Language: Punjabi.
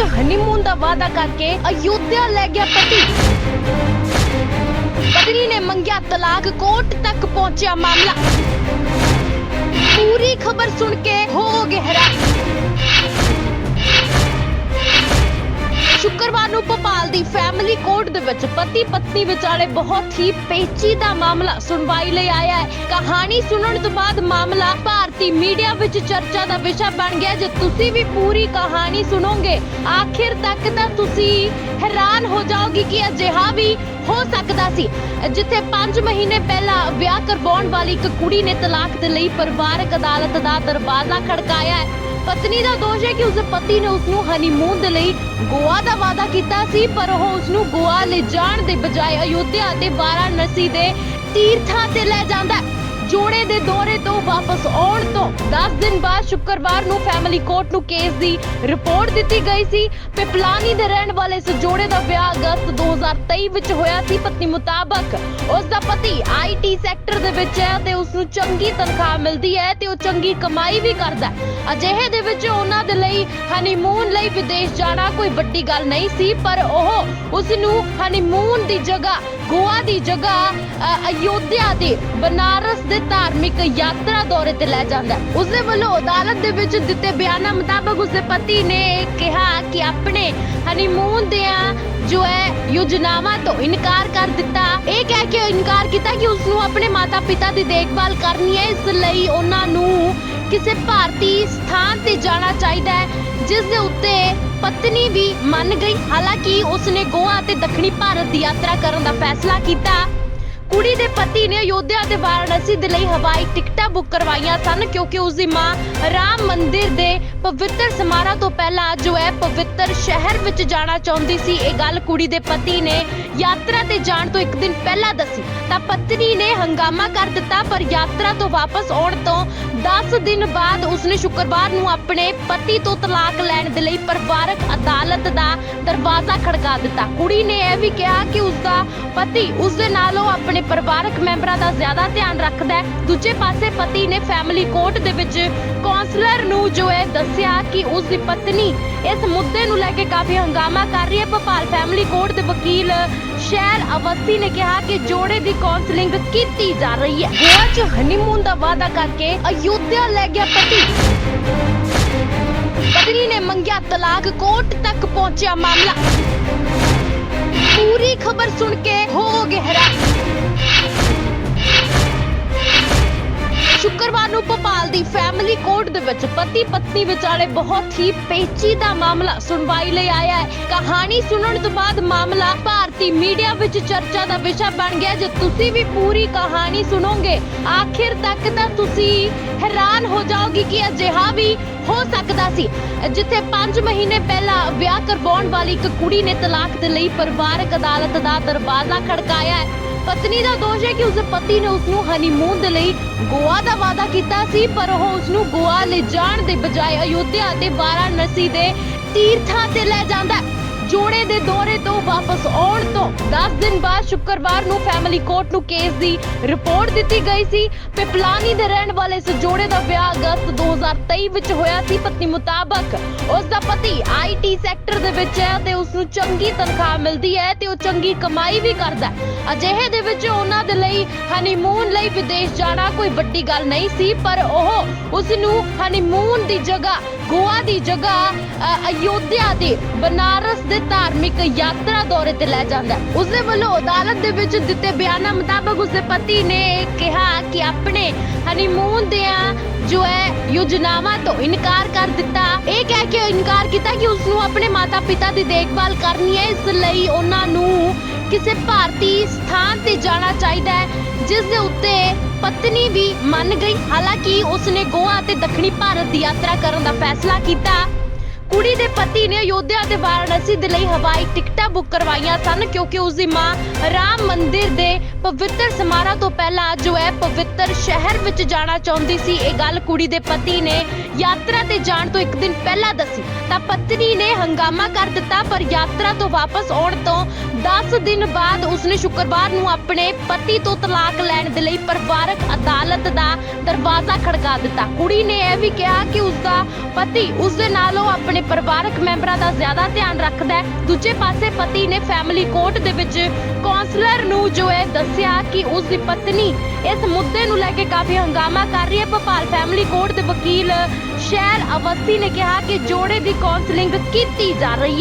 'ਚ ਹਨੀਮੂਨ ਦਾ ਵਾਅਦਾ ਕਰਕੇ ਅਯੁੱਧਿਆ ਲੈ ਗਿਆ ਪਤੀ ਪਤਨੀ ਨੇ ਮੰਗਿਆ ਤਲਾਕ ਕੋਰਟ ਤੱਕ ਪਹੁੰਚਿਆ ਮਾਮਲਾ ਪੂਰੀ ਖਬਰ ਸੁਣ ਕੇ ਹੋਵੋਗੇ ਹੈਰਾਨ ਸ਼ੁੱਕਰਵਾਰ ਭੋਪਾਲ ਦੀ ਫੈਮਿਲੀ ਕੋਰਟ ਦੇ ਵਿੱਚ ਪਤੀ ਪਤਨੀ ਵਿਚਾਲੇ ਬਹੁਤ ਹੀ ਪੇਚੀਦਾ ਮਾਮਲਾ ਸੁਣਵਾਈ ਲਈ ਆਇਆ ਹੈ। ਕਹਾਣੀ ਸੁਣਨ ਤੋਂ ਬਾਅਦ ਮਾਮਲਾ ਭਾਰਤੀ ਮੀਡੀਆ ਵਿੱਚ ਚਰਚਾ ਦਾ ਵਿਸ਼ਾ ਬਣ ਗਿਆ। ਜੇ ਤੁਸੀਂ ਵੀ ਪੂਰੀ ਕਹਾਣੀ ਸੁਣੋਗੇ, ਆਖਿਰ ਤੱਕ ਤਾਂ ਤੁਸੀਂ ਹੈਰਾਨ ਹੋ ਜਾਓਗੇ ਕਿ ਅਜਿਹਾ ਵੀ ਹੋ ਸਕਦਾ ਸੀ। ਜਿੱਥੇ 5 ਮਹੀਨੇ ਪਹਿਲਾਂ ਵਿਆਹ ਕਰਵਾਉਣ ਵਾਲੀ ਇੱਕ ਕੁੜੀ ਨੇ ਤਲਾਕ ਦੇ ਲਈ ਪਰਿਵਾਰਕ ਅਦਾਲਤ ਦਾ ਦਰਵਾਜ਼ਾ ਖੜਕਾਇਆ ਹੈ। ਪਤਨੀ ਦਾ ਦੋਸ਼ ਹੈ ਕਿ ਉਸਦੇ ਪਤੀ ਨੇ ਉਸ ਨੂੰ ਹਨੀਮੂਨ ਦੇ ਲਈ ਗੋਆ ਦਾ ਵਾਅਦਾ ਕੀਤਾ ਸੀ, ਪਰ ਉਹ ਉਸ ਨੂੰ ਗੋਆ ਲੈ ਜਾਣ ਦੇ ਬਜਾਏ ਅਯੁੱਧਿਆ ਅਤੇ ਵਾਰਾਣਸੀ ਦੇ ਤੀਰਥਾਂ ਤੇ ਲੈ ਜਾਂਦਾ ਹੈ। ਜੋੜੇ ਦੇ ਦੌਰੇ ਤੋਂ ਵਾਪਸ ਆਉਣ ਤੋਂ 10 ਦਿਨ ਬਾਅਦ ਸ਼ੁੱਕਰਵਾਰ ਨੂੰ ਫੈਮਿਲੀ ਕੋਰਟ ਨੂੰ ਕੇਸ ਦੀ ਰਿਪੋਰਟ ਦਿੱਤੀ ਗਈ ਸੀ। ਪਿਪਲਾਨੀ ਦੇ ਰਹਿਣ ਵਾਲੇ ਇਸ ਜੋੜੇ ਦਾ ਵਿਆਹ ਅਗਸਤ 2023 ਵਿੱਚ ਹੋਇਆ ਸੀ। ਪਤਨੀ ਮੁਤਾਬਕ ਉਸ ਦਾ ਪਤੀ ਆਈਟੀ ਸੈਕਟਰ ਦੇ ਵਿੱਚ ਹੈ ਤੇ ਉਸ ਨੂੰ ਚੰਗੀ ਤਨਖਾਹ ਮਿਲਦੀ ਹੈ ਤੇ ਉਹ ਚੰਗੀ ਕਮਾਈ ਵੀ ਕਰਦਾ ਹੈ। ਅਜਿਹੇ ਦੇ ਵਿੱਚ ਉਹਨਾਂ ਦੇ ਲਈ ਹਨੀਮੂਨ ਲਈ ਵਿਦੇਸ਼ ਜਾਣਾ ਕੋਈ ਵੱਡੀ ਗੱਲ ਨਹੀਂ ਸੀ, ਪਰ ਉਹ ਉਸ ਨੂੰ ਹਨੀਮੂਨ ਦੀ ਜਗ੍ਹਾ, ਗੋਆ ਦੀ ਜਗ੍ਹਾ ਅਯੋਧਿਆ ਦੇ ਬਨਾਰਸ ਦੇ ਧਾਰਮਿਕ ਯਾਤਰਾ ਦੌਰੇ ਤੇ ਲੈ ਜਾਂਦਾ ਹੈ। ਉਸ ਦੇ ਵੱਲੋਂ ਅਦਾਲਤ ਦੇ ਵਿੱਚ ਦਿੱਤੇ ਬਿਆਨਾਂ ਮੁਤਾਬਕ ਉਸ ਦੇ ਪਤੀ ਨੇ ਕਿਹਾ ਕਿ ਆਪਣੇ ਹਨੀਮੂਨ ਦੀਆਂ ਜੋ ਹੈ ਯੋਜਨਾਵਾਂ ਤੋਂ ਇਨਕਾਰ ਕਰ ਦਿੱਤਾ। ਇਹ ਕਹਿ ਕੇ ਇਨਕਾਰ ਕੀਤਾ ਕਿ ਉਸ ਨੂੰ ਆਪਣੇ ਮਾਤਾ-ਪਿਤਾ ਦੀ ਦੇਖਭਾਲ ਕਰਨੀ ਹੈ। ਇਸ ਲਈ ਉਹਨਾਂ ਨੂੰ ਕਿਸੇ ਭਾਰਤੀ ਸਥਾਨ ਤੇ ਜਾਣਾ ਚਾਹੀਦਾ ਹੈ, ਜਿਸ ਦੇ ਉੱਤੇ ਪਤਨੀ ਵੀ ਮੰਨ ਗਈ। ਹਾਲਾਂਕਿ ਉਸਨੇ ਗੋਆ ਤੇ ਦੱਖਣੀ ਭਾਰਤ ਦੀ ਯਾਤਰਾ ਕਰਨ ਦਾ ਫੈਸਲਾ ਕੀਤਾ। ਕੁੜੀ ਦੇ ਪਤੀ ਨੇ ਅਯੋਧਿਆ ਤੇ ਵਾਰਾਣਸੀ ਦੇ ਲਈ ਹਵਾਈ ਟਿਕਟਾਂ ਬੁੱਕ ਕਰਵਾਈਆਂ ਸਨ ਕਿਉਂਕਿ ਉਸ ਦੀ ਮਾਂ ਰਾਮ ਮੰਦਿਰ ਦੇ ਪਵਿੱਤਰ ਸਮਾਰੋਹ ਤੋਂ ਪਹਿਲਾਂ ਜੋ ਹੈ ਪਵਿੱਤਰ ਸ਼ਹਿਰ ਵਿੱਚ ਜਾਣਾ ਚਾਹੁੰਦੀ ਸੀ। ਇਹ ਗੱਲ ਕੁੜੀ ਦੇ ਪਤੀ ਨੇ ਯਾਤਰਾ ਤੇ ਜਾਣ ਤੋਂ ਇੱਕ ਦਿਨ ਪਹਿਲਾਂ ਦੱਸੀ। ਤਾਂ ਪਤਨੀ ਨੇ ਹੰਗਾਮਾ ਕਰ ਦਿੱਤਾ, ਪਰ ਯਾਤਰਾ ਤੋਂ ਵਾਪਸ ਆਉਣ ਤੋਂ 10 ਦਿਨ ਬਾਅਦ ਉਸਨੇ ਸ਼ੁੱਕਰਵਾਰ ਨੂੰ ਆਪਣੇ ਪਤੀ ਤੋਂ ਤਲਾਕ ਲੈਣ ਦੇ ਲਈ ਪਰਿਵਾਰਕ ਅਦਾਲਤ ਦਾ ਦਰਵਾਜ਼ਾ ਖੜਕਾ ਦਿੱਤਾ। ਕੁੜੀ ਨੇ ਇਹ ਵੀ ਕਿਹਾ ਕਿ ਉਸਦਾ ਪਤੀ ਉਸਦੇ ਨਾਲ ਉਹ ਆਪਣੇ ਪਰਿਵਾਰਕ ਮੈਂਬਰਾਂ ਦਾ ਜ਼ਿਆਦਾ ਧਿਆਨ ਰੱਖਦਾ ਹੈ। ਦੂਜੇ ਪਾਸੇ ਪਤੀ ਨੇ ਫੈਮਿਲੀ ਕੋਰਟ ਦੇ ਵਿੱਚ ਕਾਉਂਸਲਰ ਨੂੰ ਜੋ ਹੈ ਦੱਸਿਆ ਕਿ ਉਸ ਦੀ ਪਤਨੀ ਇਸ ਮੁੱਦੇ ਨੂੰ ਲੈ ਕੇ ਕਾਫੀ ਹੰਗਾਮਾ ਕਰ ਰਹੀ ਹੈ। ਭੋਪਾਲ ਫੈਮਿਲੀ ਕੋਰਟ ਦੇ ਵਕੀਲ ਸ਼ਹਿਰ ਅਵਸਥੀ ਨੇ ਕਿਹਾ ਕਿ ਜੋੜੇ ਦੀ ਕਾਉਂਸਲਿੰਗ ਕੀਤੀ ਜਾ ਰਹੀ ਹੈ। ਗੋਆ 'ਚ ਹਨੀਮੂਨ ਦਾ ਵਾਅਦਾ ਕਰਕੇ ਅਯੁੱਧਿਆ ਲੈ ਗਿਆ ਪਤੀ। ਪਤਨੀ ਨੇ ਮੰਗਿਆ ਤਲਾਕ, ਕੋਰਟ ਤੱਕ ਪਹੁੰਚਿਆ ਮਾਮਲਾ। ਪੂਰੀ ਖਬਰ ਸੁਣ ਕੇ ਹੋ ਗਏ ਹੈਰਾਨ ਸ਼ੁੱਕਰਵਾਰ ਨੂੰ ਭੋਪਾਲ ਦੀ ਫੈਮਿਲੀ ਕੋਰਟ ਦੇ ਵਿੱਚ ਪਤੀ ਪਤਨੀ ਵਿਚਾਲੇ ਬਹੁਤ ਹੀ ਪੇਚੀਦਾ ਮਾਮਲਾ ਸੁਣਵਾਈ ਲਈ ਆਇਆ ਹੈ। ਕਹਾਣੀ ਸੁਣਨ ਤੋਂ ਬਾਅਦ ਮਾਮਲਾ ਭਾਰਤੀ ਮੀਡੀਆ ਵਿੱਚ ਚਰਚਾ ਦਾ ਵਿਸ਼ਾ ਬਣ ਗਿਆ। ਜੇ ਤੁਸੀਂ ਵੀ ਪੂਰੀ ਕਹਾਣੀ ਸੁਣੋਗੇ, ਆਖਿਰ ਤੱਕ ਤਾਂ ਤੁਸੀਂ ਹੈਰਾਨ ਹੋ ਜਾਓਗੇ ਕਿ ਅਜਿਹਾ ਵੀ ਹੋ ਸਕਦਾ ਸੀ। ਜਿੱਥੇ 5 ਮਹੀਨੇ ਪਹਿਲਾਂ ਵਿਆਹ ਕਰਵਾਉਣ ਵਾਲੀ ਇੱਕ ਕੁੜੀ ਨੇ ਤਲਾਕ ਦੇ ਲਈ ਪਰਿਵਾਰਕ ਅਦਾਲਤ ਦਾ ਦਰਵਾਜ਼ਾ ਖੜਕਾਇਆ ਹੈ। ਪਤਨੀ ਦਾ ਦੋਸ਼ ਹੈ ਕਿ ਉਸਦੇ ਪਤੀ ਨੇ ਉਸ ਨੂੰ ਹਨੀਮੂਨ ਦੇ ਲਈ ਗੋਆ ਦਾ ਵਾਅਦਾ ਕੀਤਾ ਸੀ, ਪਰ ਉਹ ਉਸ ਨੂੰ ਗੋਆ ਲੈ ਜਾਣ ਦੇ ਬਜਾਏ ਅਯੁੱਧਿਆ ਤੇ ਵਾਰਾਣਸੀ ਦੇ ਤੀਰਥਾਂ ਤੇ ਲੈ ਜਾਂਦਾ ਜੋੜੇ ਦੇ ਦੌਰੇ ਤੋਂ ਵਾਪਸ ਆਉਣ ਤੋਂ 10 ਦਿਨ ਬਾਅਦ ਸ਼ੁੱਕਰਵਾਰ ਨੂੰ ਫੈਮਿਲੀ ਕੋਰਟ ਨੂੰ ਕੇਸ ਦੀ ਰਿਪੋਰਟ ਦਿੱਤੀ ਗਈ ਸੀ। ਪਿਪਲਾਨੀ ਦੇ ਰਹਿਣ ਵਾਲੇ ਇਸ ਜੋੜੇ ਦਾ ਵਿਆਹ ਅਗਸਤ 2023 ਵਿੱਚ ਹੋਇਆ ਸੀ। ਪਤਨੀ ਮੁਤਾਬਕ ਉਸ ਦਾ ਪਤੀ ਆਈਟੀ ਸੈਕਟਰ ਦੇ ਵਿੱਚ ਹੈ ਤੇ ਉਸ ਨੂੰ ਚੰਗੀ ਤਨਖਾਹ ਮਿਲਦੀ ਹੈ ਤੇ ਉਹ ਚੰਗੀ ਕਮਾਈ ਵੀ ਕਰਦਾ ਹੈ। ਅਜਿਹੇ ਦੇ ਵਿੱਚ ਉਹਨਾਂ ਦੇ ਲਈ ਹਨੀਮੂਨ ਲਈ ਵਿਦੇਸ਼ ਜਾਣਾ ਕੋਈ ਵੱਡੀ ਗੱਲ ਨਹੀਂ ਸੀ, ਪਰ ਉਹ ਉਸ ਨੂੰ ਹਨੀਮੂਨ ਦੀ ਜਗ੍ਹਾ, ਗੋਆ ਦੀ ਜਗ੍ਹਾ ਅਯੋਧਿਆ ਦੇ ਬਨਾਰਸ ਦੇ ਧਾਰਮਿਕ ਯਾਤਰਾ ਦੌਰੇ ਤੇ ਲੈ ਜਾਂਦਾ ਹੈ। ਉਸ ਦੇ ਵੱਲੋਂ ਅਦਾਲਤ ਦੇ ਵਿੱਚ ਦਿੱਤੇ ਬਿਆਨਾਂ ਮੁਤਾਬਕ ਉਸ ਦੇ ਪਤੀ ਨੇ ਕਿਹਾ ਕਿ ਆਪਣੇ ਹਨੀਮੂਨ ਦੀਆਂ ਜੋ ਹੈ ਯੋਜਨਾਵਾਂ ਤੋਂ ਇਨਕਾਰ ਕਰ ਦਿੱਤਾ। ਇਹ ਕਹਿ ਕੇ ਇਨਕਾਰ ਕੀਤਾ ਕਿ ਉਸ ਨੂੰ ਆਪਣੇ ਮਾਤਾ-ਪਿਤਾ ਦੀ ਦੇਖਭਾਲ ਕਰਨੀ ਹੈ। ਇਸ ਲਈ ਉਹਨਾਂ ਨੂੰ ਕਿਸੇ ਭਾਰਤੀ ਸਥਾਨ ਤੇ ਜਾਣਾ ਚਾਹੀਦਾ ਹੈ, ਜਿਸ ਦੇ ਉੱਤੇ ਪਤਨੀ ਵੀ ਮੰਨ ਗਈ। ਹਾਲਾਂਕਿ ਉਸਨੇ ਗੋਆ ਤੇ ਦੱਖਣੀ ਭਾਰਤ ਦੀ ਯਾਤਰਾ ਕਰਨ ਦਾ ਫੈਸਲਾ ਕੀਤਾ। ਕੁੜੀ ਦੇ ਪਤੀ ਨੇ ਅਯੋਧਿਆ ਤੇ ਵਾਰਾਣਸੀ ਦੇ ਲਈ ਹਵਾਈ ਟਿਕਟਾਂ ਬੁੱਕ ਕਰਵਾਈਆਂ ਸਨ ਕਿਉਂਕਿ ਉਸ ਦੀ ਮਾਂ ਰਾਮ ਮੰਦਿਰ ਦੇ ਪਵਿੱਤਰ ਸਮਾਰੋਹ ਤੋਂ ਪਹਿਲਾਂ ਜੋ ਹੈ ਪਵਿੱਤਰ ਸ਼ਹਿਰ ਵਿੱਚ ਜਾਣਾ ਚਾਹੁੰਦੀ ਸੀ। ਇਹ ਗੱਲ ਕੁੜੀ ਦੇ ਪਤੀ ਨੇ ਯਾਤਰਾ ਤੇ ਜਾਣ ਤੋਂ ਇੱਕ ਦਿਨ ਪਹਿਲਾਂ ਦੱਸੀ। ਤਾਂ ਪਤਨੀ ਨੇ ਹੰਗਾਮਾ ਕਰ ਦਿੱਤਾ, ਪਰ ਯਾਤਰਾ ਤੋਂ ਵਾਪਸ ਆਉਣ ਤੋਂ 10 ਦਿਨ ਬਾਅਦ ਉਸਨੇ ਸ਼ੁੱਕਰਵਾਰ ਨੂੰ ਆਪਣੇ ਪਤੀ ਤੋਂ ਤਲਾਕ ਲੈਣ ਦੇ ਲਈ ਪਰਿਵਾਰਕ ਅਦਾਲਤ ਦਾ ਦਰਵਾਜ਼ਾ ਖੜਕਾ ਦਿੱਤਾ। ਕੁੜੀ ਨੇ ਇਹ ਵੀ ਕਿਹਾ ਕਿ ਉਸਦਾ ਪਤੀ ਉਸਦੇ ਨਾਲ ਉਹ ਆਪਣੇ ਆਪਣੇ ਪਰਿਵਾਰਕ ਮੈਂਬਰਾਂ ਦਾ ਜ਼ਿਆਦਾ ਧਿਆਨ ਰੱਖਦਾ ਹੈ। ਦੂਜੇ ਪਾਸੇ ਪਤੀ ਨੇ ਫੈਮਿਲੀ ਕੋਰਟ ਦੇ ਵਿੱਚ ਕਾਉਂਸਲਰ ਨੂੰ ਜੋ ਹੈ ਦੱਸਿਆ ਕਿ ਉਸ ਦੀ ਪਤਨੀ ਇਸ ਮੁੱਦੇ ਨੂੰ ਲੈ ਕੇ ਕਾਫੀ ਹੰਗਾਮਾ ਕਰ ਰਹੀ ਹੈ। ਭੋਪਾਲ ਫੈਮਿਲੀ ਕੋਰਟ ਦੇ ਵਕੀਲ ਸ਼ਹਿਰ ਅਵਸਥੀ ਨੇ ਕਿਹਾ ਕਿ ਜੋੜੇ ਦੀ ਕਾਉਂਸਲਿੰਗ ਕੀਤੀ ਜਾ ਰਹੀ ਹੈ।